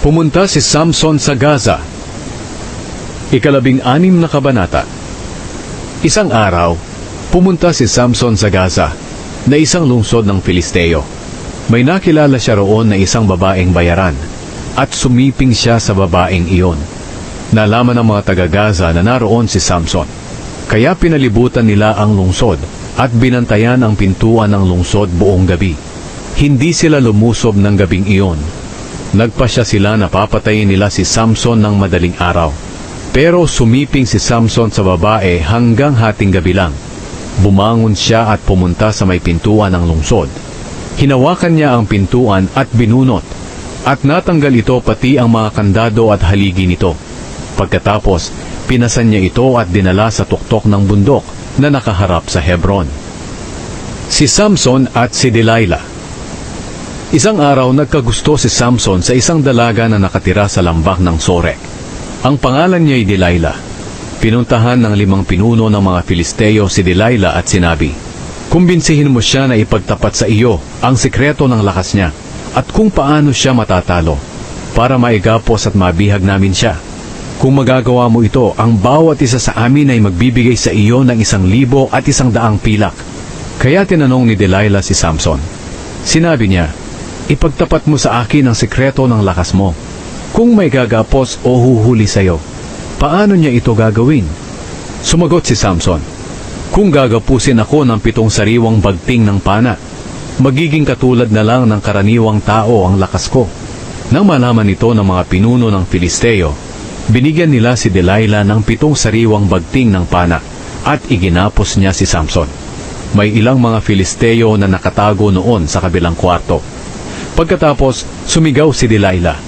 Pumunta si Samson sa Gaza. Ikalabing anim na kabanata. Isang araw, pumunta si Samson sa Gaza, na isang lungsod ng Filisteo. May nakilala siya roon na isang babaeng bayaran, at sumiping siya sa babaeng iyon. Nalaman ng mga taga-Gaza na naroon si Samson. Kaya pinalibutan nila ang lungsod at binantayan ang pintuan ng lungsod buong gabi. Hindi sila lumusob ng gabing iyon Nagpasya sila na papatayin nila si Samson ng madaling araw. Pero sumiping si Samson sa babae hanggang hating gabi lang. Bumangon siya at pumunta sa may pintuan ng lungsod. Hinawakan niya ang pintuan at binunot. At natanggal ito pati ang mga kandado at haligi nito. Pagkatapos, pinasan niya ito at dinala sa tuktok ng bundok na nakaharap sa Hebron. Si Samson at si Delilah Isang araw nagkagusto si Samson sa isang dalaga na nakatira sa lambak ng Sorek. Ang pangalan niya ay Delilah. Pinuntahan ng limang pinuno ng mga Filisteo si Delilah at sinabi, Kumbinsihin mo siya na ipagtapat sa iyo ang sikreto ng lakas niya at kung paano siya matatalo para maigapos at mabihag namin siya. Kung magagawa mo ito, ang bawat isa sa amin ay magbibigay sa iyo ng isang libo at isang daang pilak. Kaya tinanong ni Delilah si Samson. Sinabi niya, Ipagtapat mo sa akin ang sekreto ng lakas mo. Kung may gagapos o huhuli sa'yo, paano niya ito gagawin? Sumagot si Samson, Kung gagapusin ako ng pitong sariwang bagting ng pana, magiging katulad na lang ng karaniwang tao ang lakas ko. Nang malaman ito ng mga pinuno ng Filisteo, binigyan nila si Delilah ng pitong sariwang bagting ng pana at iginapos niya si Samson. May ilang mga Filisteo na nakatago noon sa kabilang kwarto Pagkatapos, sumigaw si Delilah.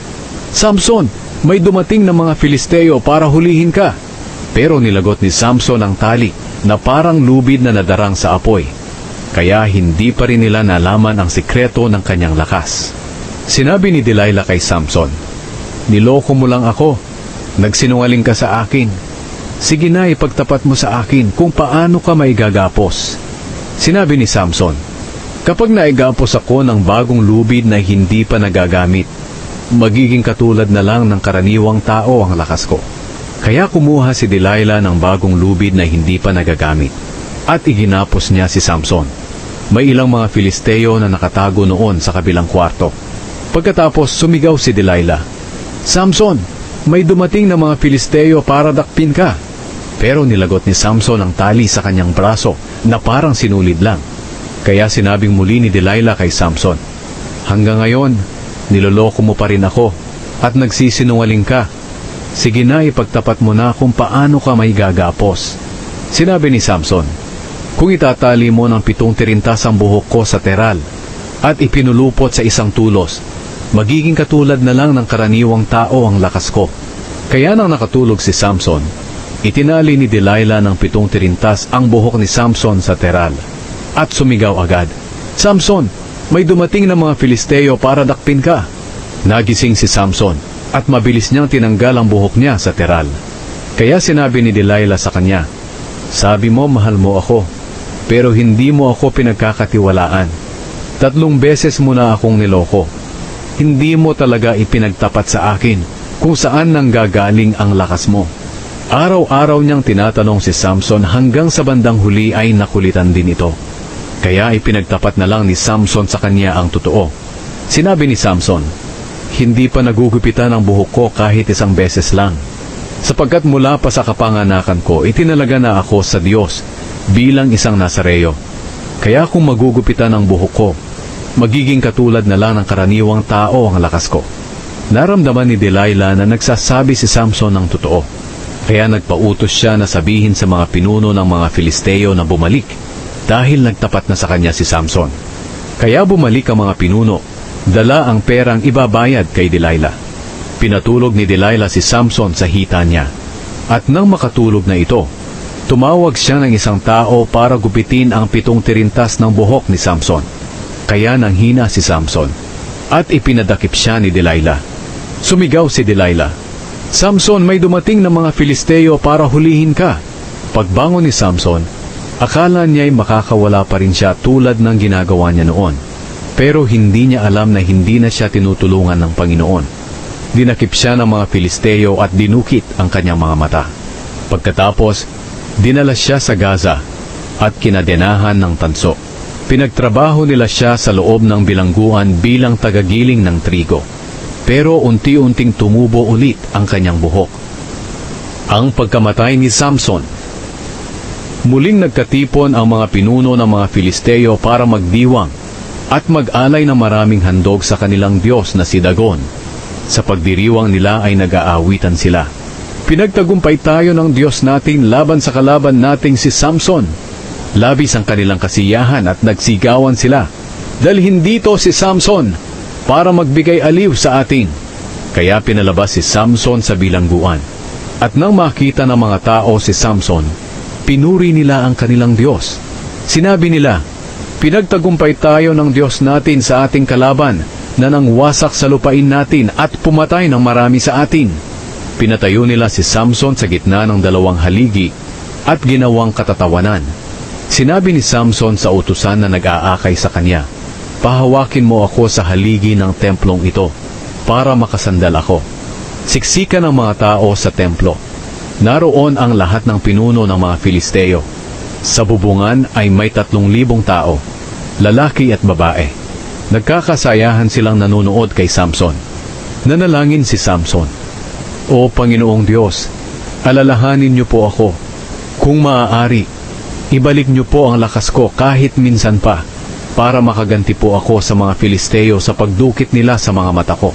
Samson, may dumating ng mga Filisteo para hulihin ka. Pero nilagot ni Samson ang tali na parang lubid na nadarang sa apoy. Kaya hindi pa rin nila nalaman ang sikreto ng kanyang lakas. Sinabi ni Delilah kay Samson, Niloko mo lang ako. Nagsinungaling ka sa akin. Sige na ipagtapat mo sa akin kung paano ka maigagapos. Sinabi ni Samson, Kapag naigapos ako ng bagong lubid na hindi pa nagagamit, magiging katulad na lang ng karaniwang tao ang lakas ko. Kaya kumuha si Delilah ng bagong lubid na hindi pa nagagamit at iginapos niya si Samson. May ilang mga Filisteo na nakatago noon sa kabilang kwarto. Pagkatapos sumigaw si Delilah, Samson, may dumating na mga Filisteo para dakpin ka. Pero nilagot ni Samson ang tali sa kanyang braso na parang sinulid lang. Kaya sinabing muli ni Delilah kay Samson, Hanggang ngayon, niloloko mo pa rin ako at nagsisinungaling ka. Sige na ipagtapat mo na kung paano ka may gagapos. Sinabi ni Samson, Kung itatali mo ng pitong tirintas ang buhok ko sa teral at ipinulupot sa isang tulos, magiging katulad na lang ng karaniwang tao ang lakas ko. Kaya nang nakatulog si Samson, itinali ni Delilah ng pitong tirintas ang buhok ni Samson sa teral at sumigaw agad. Samson, may dumating na mga Filisteo para dakpin ka. Nagising si Samson at mabilis niyang tinanggal ang buhok niya sa teral. Kaya sinabi ni Delilah sa kanya, Sabi mo mahal mo ako, pero hindi mo ako pinagkakatiwalaan. Tatlong beses mo na akong niloko. Hindi mo talaga ipinagtapat sa akin kung saan nang gagaling ang lakas mo. Araw-araw niyang tinatanong si Samson hanggang sa bandang huli ay nakulitan din ito. Kaya ipinagtapat na lang ni Samson sa kanya ang totoo. Sinabi ni Samson, Hindi pa nagugupitan ang buhok ko kahit isang beses lang. Sapagkat mula pa sa kapanganakan ko, itinalaga na ako sa Diyos bilang isang Nazareo. Kaya kung magugupitan ang buhok ko, magiging katulad na lang ng karaniwang tao ang lakas ko. Naramdaman ni Delilah na nagsasabi si Samson ng totoo. Kaya nagpautos siya na sabihin sa mga pinuno ng mga Filisteo na bumalik dahil nagtapat na sa kanya si Samson. Kaya bumalik ang mga pinuno, dala ang perang ibabayad kay Delilah. Pinatulog ni Delilah si Samson sa hita niya. At nang makatulog na ito, tumawag siya ng isang tao para gupitin ang pitong tirintas ng buhok ni Samson. Kaya nang hina si Samson, at ipinadakip siya ni Delilah. Sumigaw si Delilah, Samson, may dumating ng mga Filisteo para hulihin ka. Pagbangon ni Samson, Akala niya ay makakawala pa rin siya tulad ng ginagawa niya noon. Pero hindi niya alam na hindi na siya tinutulungan ng Panginoon. dinakip siya ng mga Filisteo at dinukit ang kanyang mga mata. Pagkatapos, dinala siya sa Gaza at kinadenahan ng tanso. Pinagtrabaho nila siya sa loob ng bilangguan bilang tagagiling ng trigo. Pero unti-unting tumubo ulit ang kanyang buhok. Ang pagkamatay ni Samson Muling nagkatipon ang mga pinuno ng mga Filisteo para magdiwang at mag-alay ng maraming handog sa kanilang Diyos na si Dagon. Sa pagdiriwang nila ay nag-aawitan sila. Pinagtagumpay tayo ng Diyos natin laban sa kalaban nating si Samson. Labis ang kanilang kasiyahan at nagsigawan sila. Dalhin dito si Samson para magbigay aliw sa atin. Kaya pinalabas si Samson sa bilangguan. At nang makita ng mga tao si Samson, pinuri nila ang kanilang Diyos. Sinabi nila, Pinagtagumpay tayo ng Diyos natin sa ating kalaban na nang wasak sa lupain natin at pumatay ng marami sa atin. Pinatayo nila si Samson sa gitna ng dalawang haligi at ginawang katatawanan. Sinabi ni Samson sa utusan na nag-aakay sa kanya, Pahawakin mo ako sa haligi ng templong ito para makasandal ako. Siksikan ang mga tao sa templo. Naroon ang lahat ng pinuno ng mga Filisteo. Sa bubungan ay may tatlong libong tao, lalaki at babae. Nagkakasayahan silang nanonood kay Samson. Nanalangin si Samson. O Panginoong Diyos, alalahanin niyo po ako. Kung maaari, ibalik niyo po ang lakas ko kahit minsan pa para makaganti po ako sa mga Filisteo sa pagdukit nila sa mga mata ko.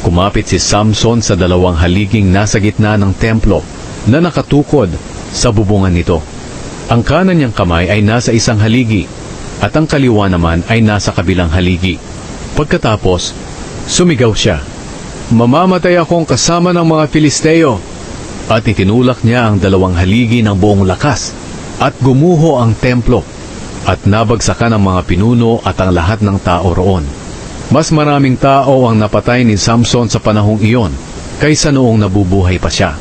Kumapit si Samson sa dalawang haliging nasa gitna ng templo na nakatukod sa bubungan nito. Ang kanan niyang kamay ay nasa isang haligi at ang kaliwa naman ay nasa kabilang haligi. Pagkatapos, sumigaw siya, Mamamatay akong kasama ng mga Filisteo. At itinulak niya ang dalawang haligi ng buong lakas at gumuho ang templo at nabagsakan ang mga pinuno at ang lahat ng tao roon. Mas maraming tao ang napatay ni Samson sa panahong iyon kaysa noong nabubuhay pa siya.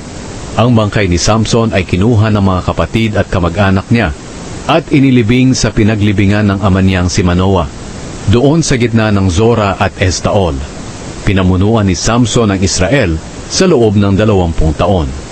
Ang bangkay ni Samson ay kinuha ng mga kapatid at kamag-anak niya at inilibing sa pinaglibingan ng ama niyang si Manoah, doon sa gitna ng Zora at Estaol. Pinamunuan ni Samson ang Israel sa loob ng dalawampung taon.